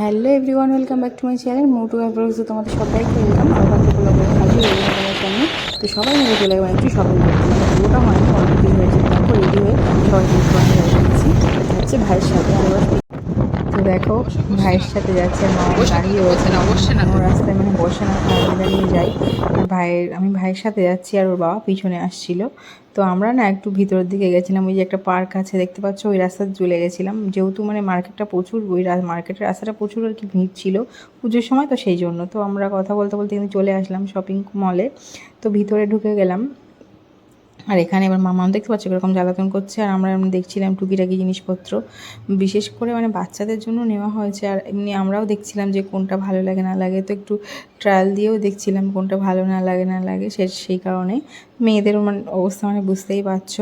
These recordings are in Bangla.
Hello everyone, welcome back to my channel. Motu ব্লগসে তোমাদের সবাইকে ওয়েলকাম। আর বাকি ব্লগে হাজির হয়ে তোমার সামনে। তো সবাই মিলে চলে গেলাম একটু শপিং করতে। মানে পুরোটা হয়নি অনেক দিন হয়েছে। তারপর রেডি হয়ে সবাই মিলে হয়ে গেছি হচ্ছে ভাইয়ের সাথে তো দেখো ভাইয়ের সাথে যাচ্ছে মা দাঁড়িয়ে। ও রাস্তায় মানে বসে না দাঁড়িয়ে দাঁড়িয়ে যাই। আর ভাইয়ের আমি ভাইয়ের সাথে যাচ্ছি আর ওর বাবা পিছনে আসছিল। তো আমরা না একটু ভিতরের দিকে গেছিলাম ওই যে একটা পার্ক আছে দেখতে পাচ্ছ? ওই রাস্তাতে চলে গেছিলাম। যেহেতু মানে মার্কেটটা প্রচুর ওই মার্কেটের রাস্তাটা প্রচুর আর কি ভিড় ছিল পুজোর সময় তো সেই জন্য। তো আমরা কথা বলতে বলতে কিন্তু চলে আসলাম শপিং মলে তো ভিতরে ঢুকে গেলাম। আর এখানে এবার মামাও দেখতে পাচ্ছি এরকম জ্বালাতন করছে, আর আমরা এমনি দেখছিলাম টুকিটাকি জিনিসপত্র। বিশেষ করে মানে বাচ্চাদের জন্য নেওয়া হয়েছে, আর এমনি আমরাও দেখছিলাম যে কোনটা ভালো লাগে না লাগে। তো একটু ট্রায়াল দিয়েও দেখছিলাম কোনটা ভালো না লাগে না লাগে, সে, সেই কারণে। মেয়েদেরও মানে অবস্থা মানে বুঝতেই পারছ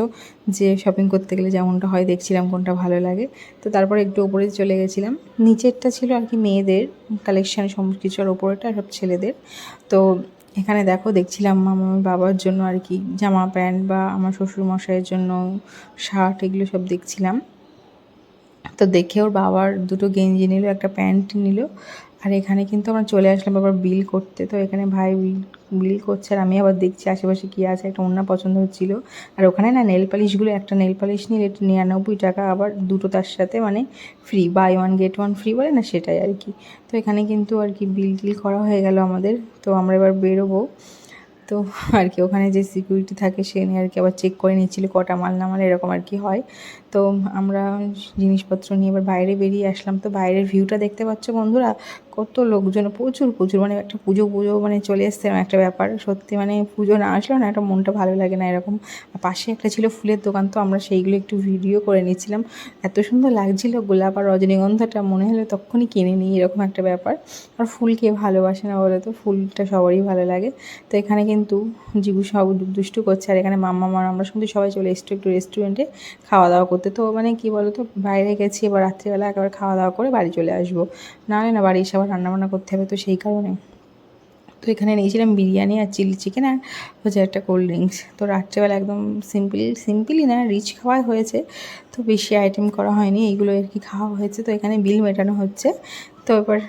যে শপিং করতে গেলে যেমনটা হয় দেখছিলাম কোনটা ভালো লাগে। তো তারপরে একটু ওপরে চলে গেছিলাম। নিচেরটা ছিল আর কি মেয়েদের কালেকশান সমস্ত কিছু আর ওপরেটা সব ছেলেদের। তো এখানে দেখো দেখছিলাম আমার বাবার জন্য আর কি জামা প্যান্ট বা আমার শ্বশুর মশাইয়ের জন্য শার্ট এগুলো সব দেখছিলাম। তো দেখে ওর বাবার দুটো গেঞ্জি নিল, একটা প্যান্ট নিল আর এখানে কিন্তু আমরা চলে আসলাম আবার বিল করতে। তো এখানে ভাই বিল বিল করছে আর আমি আবার দেখছি আশেপাশে কী আছে। একটা অন্য পছন্দ হচ্ছিল। আর ওখানে না নেল পালিশগুলো একটা নেল পালিশ নিয়ে একটু নিরানব্বই টাকা আবার দুটো তার সাথে মানে free buy one get one free বলে না সেটাই আর কি। তো এখানে কিন্তু আর কি বিল টিল করা হয়ে গেল আমাদের। তো আমরা এবার বেরোবো। তো আর কি, ওখানে যে সিকিউরিটি থাকে সে নিয়ে আর কি আবার চেক করে নিচ্ছিল কটা মাল না মাল, এরকম আর কি হয়। তো আমরা জিনিসপত্র নিয়ে এবার বাইরে বেরিয়ে আসলাম। তো বাইরের ভিউটা দেখতে পাচ্ছ বন্ধুরা, কত লোকজন, প্রচুর প্রচুর। মানে একটা পুজো পুজো মানে চলে এসছে একটা ব্যাপার। সত্যি মানে পুজো না আসলেও না, একটা মনটা ভালো লাগে না এরকম। পাশে একটা ছিল ফুলের দোকান, তো আমরা সেইগুলো একটু ভিডিও করে নিচ্ছিলাম এত সুন্দর লাগছিল গোলাপ আর রজনীগন্ধাটা, মনে হলো তখনই কিনে নিই, এরকম একটা ব্যাপার। আর ফুল কে ভালোবাসে না বলে তো ফুলটা সবারই ভালো লাগে। তো এখানে কিন্তু জিবু সব দুষ্টু করছে। আর এখানে মাম্মা মার আমরা শুনতে সবাই চলে এসছো একটু রেস্টুরেন্টে খাওয়া দাওয়া করতে। তো মানে কি বলো তো বাইরে গেছি, এবার রাত্রিবেলা একেবারে খাওয়া দাওয়া করে বাড়ি চলে আসব। নাহলে না, বাড়ি এসে আবার রান্নাবান্না করতে হবে, তো সেই কারণে। তো এখানে নিয়েছিলাম বিরিয়ানি আর চিলি চিকেন আর হচ্ছে একটা কোল্ড ড্রিঙ্কস তো রাত্রেবেলা একদম সিম্পল সিম্পলই না রিচ খাওয়াই হয়েছে। তো বেশি আইটেম করা হয়নি, এইগুলো আর কি খাওয়া হয়েছে। তো এখানে বিল মেটানো হচ্ছে। তো এবার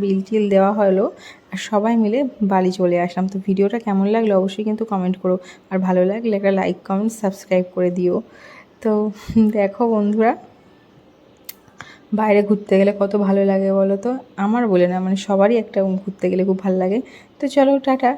বিল টিল দেওয়া হলো আর সবাই মিলে বালি চলে আসলাম। তো ভিডিওটা কেমন লাগল অবশ্যই কিন্তু কমেন্ট করো। আর ভালো লাগলে একটা লাইক কমেন্ট সাবস্ক্রাইব করে দিও। তো দেখো বন্ধুরা, বাইরে ঘুরতে গেলে কত ভালো লাগে বলো তো? আমার বলে না মানে সবারই একটা ঘুরতে গেলে খুব ভালো লাগে। তো চলো, টাটা।